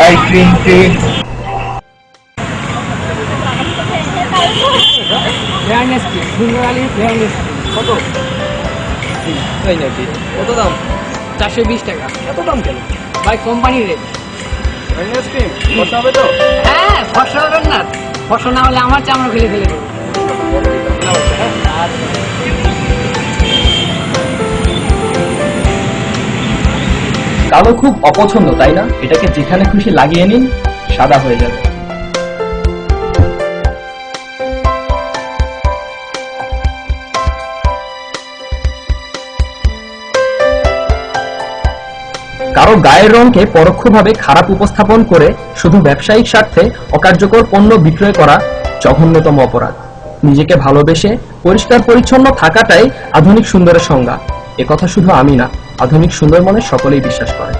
Eye cream cream fairness কি সুন্দর আলীর ফেয়ারনেস কত দাম চারশো বিশ টাকা এত দাম কেন ভাই কোম্পানির রেট ফেয়ারনেস হবে তো হ্যাঁ হবেন না ফসল না হলে আমার চামড়া ফেলে ফেলে দেবো কালো খুব অপছন্দ, তাই না? এটাকে যেখানে খুশি লাগিয়ে নিন, সাদা হয়ে যাবে। কারও গায়ের রঙকে পরোক্ষভাবে খারাপ উপস্থাপন করে শুধু ব্যবসায়িক স্বার্থে অকার্যকর পণ্য বিক্রয় করা জঘন্যতম অপরাধ। নিজেকে ভালোবেসে পরিষ্কার পরিচ্ছন্ন থাকাটাই আধুনিক সুন্দরের সংজ্ঞা। একথা শুধু আমি না আধুনিক সুন্দরবনে সকলেই বিশ্বাস করে।